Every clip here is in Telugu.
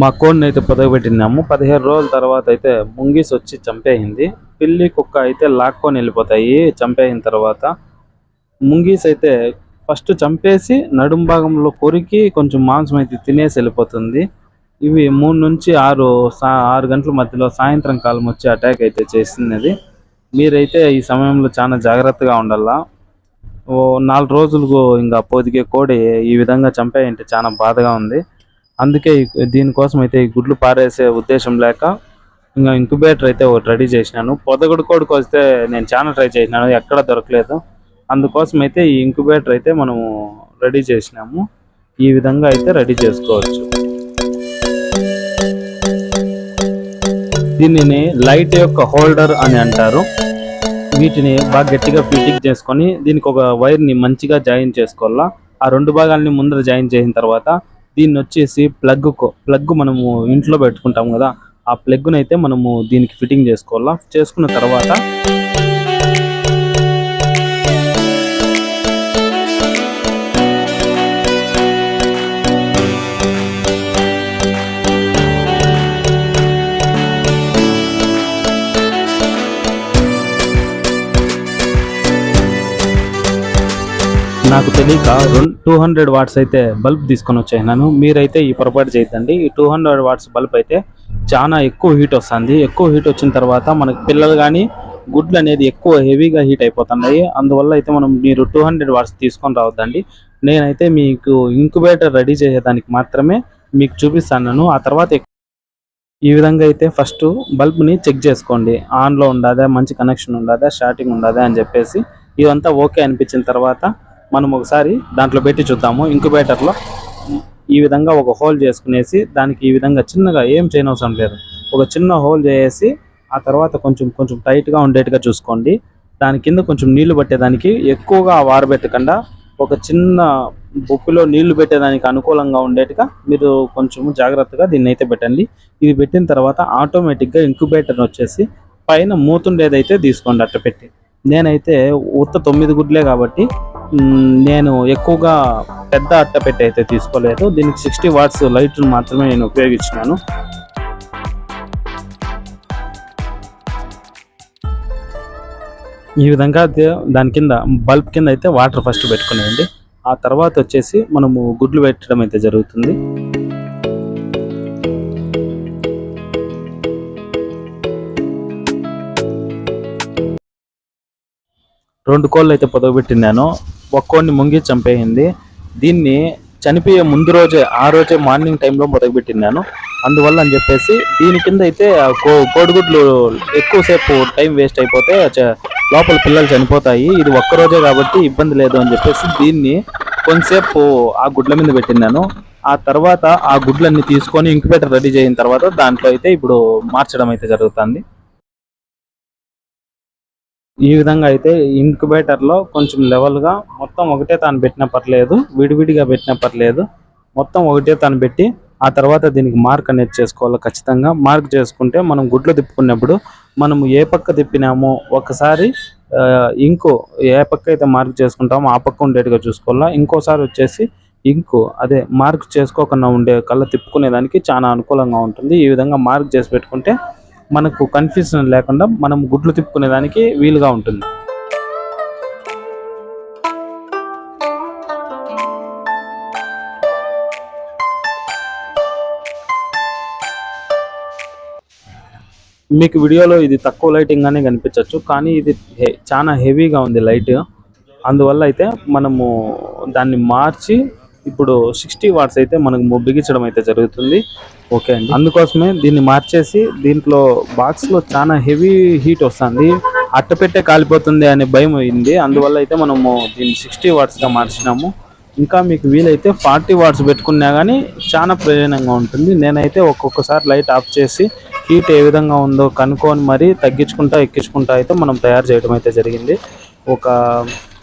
మా కోడిని అయితే పొదగబెట్టినాము పదిహేను రోజుల తర్వాత అయితే ముంగీస్ వచ్చి చంపేసింది. పిల్లి కుక్క అయితే లాక్కొని వెళ్ళిపోతాయి. చంపేసిన తర్వాత ముంగీస్ అయితే ఫస్ట్ చంపేసి నడుం భాగంలో కొరికి కొంచెం మాంసం అయితే తినేసి వెళ్ళిపోతుంది. ఇవి మూడు నుంచి ఆరు సా ఆరు గంటల మధ్యలో సాయంత్రం కాలం వచ్చి అటాక్ అయితే చేస్తున్నది. మీరైతే ఈ సమయంలో చాలా జాగ్రత్తగా ఉండాలా? ఓ నాలుగు రోజులకు ఇంకా పొదిగే కోడి ఈ విధంగా చంపేయంటే చాలా బాధగా ఉంది. అందుకే దీనికోసం అయితే ఈ గుడ్లు పారేసే ఉద్దేశం లేక ఇంకా ఇంక్యుబేటర్ అయితే ఒకటి రెడీ చేసినాను. పొదగుడు కోడికి వస్తే నేను చాలా ట్రై చేసినాను ఎక్కడ దొరకలేదు. అందుకోసం అయితే ఈ ఇంక్యుబేటర్ అయితే మనము రెడీ చేసినాము. ఈ విధంగా అయితే రెడీ చేసుకోవచ్చు. దీనిని లైట్ యొక్క హోల్డర్ అని అంటారు. వీటిని బాగా గట్టిగా ఫిటింగ్ చేసుకొని దీనికి ఒక వైర్ని మంచిగా జాయిన్ చేసుకోవాలా. ఆ రెండు భాగాల్ని ముందర జాయిన్ చేసిన తర్వాత దీన్ని వచ్చేసి ప్లగ్ ప్లగ్ మనము ఇంట్లో పెట్టుకుంటాం కదా ఆ ప్లగ్ అయితే మనము దీనికి ఫిట్టింగ్ చేసుకోవాలా? చేసుకున్న తర్వాత నాకు తెలియక టూ హండ్రెడ్ వాట్స్ అయితే బల్బ్ తీసుకొని వచ్చేసినాను. మీరైతే ఈ పొరపాటు చేయొద్దండి. ఈ టూ హండ్రెడ్ వాట్స్ బల్బ్ అయితే చాలా ఎక్కువ హీట్ వస్తుంది. ఎక్కువ హీట్ వచ్చిన తర్వాత మనకి పిల్లలు కానీ గుడ్లు అనేది ఎక్కువ హెవీగా హీట్ అయిపోతున్నాయి. అందువల్ల అయితే మనం మీరు టూ హండ్రెడ్ వాట్స్ తీసుకొని రావద్దండి. నేనైతే మీకు ఇంక్యుబేటర్ రెడీ చేసేదానికి మాత్రమే మీకు చూపిస్తాను ఆ తర్వాత ఈ విధంగా అయితే ఫస్ట్ బల్బ్ని చెక్ చేసుకోండి. ఆన్లో ఉండదా? మంచి కనెక్షన్ ఉండదా? స్టార్టింగ్ ఉండదా? అని చెప్పేసి ఇదంతా ఓకే అనిపించిన తర్వాత మనం ఒకసారి దాంట్లో పెట్టి చూద్దాము ఇంక్యుబేటర్లో ఈ విధంగా ఒక హోల్ చేసుకునేసి దానికి ఈ విధంగా చిన్నగా ఏం చేయనవసరం లేదు. ఒక చిన్న హోల్ చేసి ఆ తర్వాత కొంచెం కొంచెం టైట్గా ఉండేట్టుగా చూసుకోండి. దాని కింద కొంచెం నీళ్ళు పట్టేదానికి ఎక్కువగా వారబెట్టకుండా ఒక చిన్న బొక్కులో నీళ్ళు పెట్టేదానికి అనుకూలంగా ఉండేట్టుగా మీరు కొంచెం జాగ్రత్తగా దీన్ని అయితే పెట్టండి. ఇది పెట్టిన తర్వాత ఆటోమేటిక్గా ఇంక్యుబేటర్ వచ్చేసి పైన మూతుండేదైతే తీసుకోండి అట్ట పెట్టి. నేనైతే ఉత్త తొమ్మిది గుడ్లే కాబట్టి నేను ఎక్కువగా పెద్ద అట్టపెట్టి అయితే తీసుకోలేదు. దీనికి సిక్స్టీ వాట్స్ లైట్ మాత్రమే నేను ఉపయోగించినాను. ఈ విధంగా దాని కింద బల్బ్ కింద అయితే వాటర్ ఫస్ట్ పెట్టుకునేయండి. ఆ తర్వాత వచ్చేసి మనము గుడ్లు పెట్టడం అయితే జరుగుతుంది. రెండు కోళ్ళు అయితే పొదగబెట్టినాను ఒక్కోడిని ముంగి చంపేయింది దీన్ని చనిపోయే ముందు రోజే ఆ రోజే మార్నింగ్ టైంలో పొదగబెట్టినాను అందువల్ల అని చెప్పేసి దీని కింద అయితే ఆ కో- కోడిగుడ్లు ఎక్కువసేపు టైం వేస్ట్ అయిపోతే చ- లోపల పిల్లలు చనిపోతాయి. ఇది ఒక్క రోజే కాబట్టి ఇబ్బంది లేదు అని చెప్పేసి దీన్ని కొంతసేపు ఆ గుడ్ల మీద పెట్టినాను ఆ తర్వాత ఆ గుడ్లన్నీ తీసుకొని ఇంక్యుబేటర్ రెడీ చేసిన తర్వాత దాంట్లో అయితే ఇప్పుడు మార్చడం అయితే జరుగుతుంది. ఈ విధంగా అయితే ఇంక్యుబేటర్లో కొంచెం లెవెల్గా మొత్తం ఒకటే తాను పెట్టిన పర్లేదు విడివిడిగా పెట్టిన పర్లేదు. మొత్తం ఒకటే తాను పెట్టి ఆ తర్వాత దీనికి మార్క్ అనేది చేసుకోవాలి ఖచ్చితంగా. మార్క్ చేసుకుంటే మనం గుడ్లు తిప్పుకున్నప్పుడు మనం ఏ పక్క తిప్పినామో ఒకసారి ఇంకు ఇంకో ఏ పక్క అయితే మార్క్ చేసుకుంటామో ఆ పక్క ఉండేట్టుగా చూసుకోవాలా. ఇంకోసారి వచ్చేసి ఇంకు అదే మార్క్ చేసుకోకుండా ఉండే కళ్ళ తిప్పుకునేదానికి చాలా అనుకూలంగా ఉంటుంది. ఈ విధంగా మార్క్ చేసి పెట్టుకుంటే మనకు కన్ఫ్యూజన్ లేకుండా మనం గుడ్లు తిప్పుకునే దానికి వీలుగా ఉంటుంది. మీకు వీడియోలో ఇది తక్కువ లైటింగ్ గానే కనిపించవచ్చు కానీ ఇది హె- చాలా హెవీగా ఉంది లైట్ అందువల్ల అయితే మనము దాన్ని మార్చి ఇప్పుడు సిక్స్టీ వాట్స్ అయితే మనకు బిగించడం అయితే జరుగుతుంది. ఓకే అండి. అందుకోసమే దీన్ని మార్చేసి దీంట్లో బాక్స్లో చాలా హెవీ హీట్ వస్తుంది. అట్ట పెట్టే కాలిపోతుంది అనే భయం అయింది. అందువల్ల అయితే మనము దీన్ని సిక్స్టీ వాట్స్గా మార్చినాము. ఇంకా మీకు వీలైతే ఫార్టీ వాట్స్ పెట్టుకున్నా కానీ చాలా ప్రయోజనంగా ఉంటుంది. నేనైతే ఒక్కొక్కసారి లైట్ ఆఫ్ చేసి హీట్ ఏ విధంగా ఉందో కనుక్కొని మరీ తగ్గించుకుంటా ఎక్కించుకుంటా అయితే మనం తయారు చేయడం అయితే జరిగింది. ఒక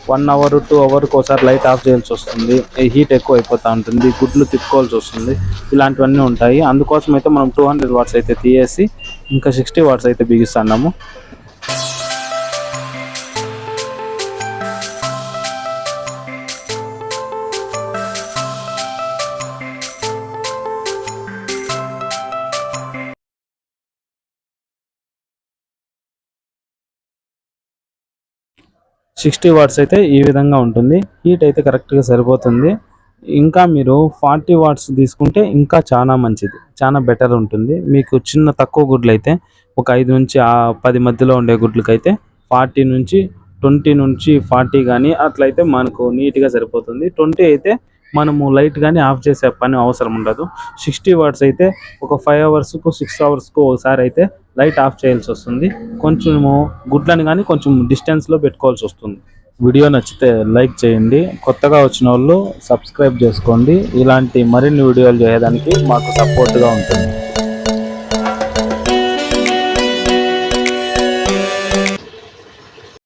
వన్ అవర్ టూ అవర్కి ఒకసారి లైట్ ఆఫ్ చేయాల్సి వస్తుంది. హీట్ ఎక్కువ అయిపోతూ ఉంటుంది గుడ్లు తిప్పుకోవాల్సి వస్తుంది. ఇలాంటివన్నీ ఉంటాయి. అందుకోసం అయితే మనం టూ హండ్రెడ్ వాట్స్ అయితే తీసేసి ఇంకా సిక్స్టీ వాట్స్ అయితే బిగిస్తున్నాము. సిక్స్టీ వాట్స్ అయితే ఈ విధంగా ఉంటుంది. హీట్ అయితే కరెక్ట్గా సరిపోతుంది. ఇంకా మీరు ఫార్టీ వాట్స్ తీసుకుంటే ఇంకా చాలా మంచిది. చాలా బెటర్ ఉంటుంది. మీకు చిన్న తక్కువ గుడ్లు అయితే ఒక ఐదు నుంచి పది మధ్యలో ఉండే గుడ్లకైతే ఫార్టీ నుంచి ట్వంటీ నుంచి ఫార్టీ కానీ అట్లయితే మనకు నీట్గా సరిపోతుంది. ట్వంటీ అయితే మనము లైట్ కానీ ఆఫ్ చేసే పని అవసరం ఉండదు. సిక్స్టీ వాట్స్ అయితే ఒక ఫైవ్ అవర్స్కు సిక్స్ అవర్స్కు ఒకసారి అయితే లైట్ ఆఫ్ చేయాల్సి వస్తుంది. కొంచెము గుడ్లను కానీ కొంచెం డిస్టెన్స్లో పెట్టుకోవాల్సి వస్తుంది. వీడియో నచ్చితే లైక్ చేయండి. కొత్తగా వచ్చిన వాళ్ళు సబ్స్క్రైబ్ చేసుకోండి. ఇలాంటి మరిన్ని వీడియోలు చేయడానికి మాకు సపోర్ట్గా ఉంటుంది.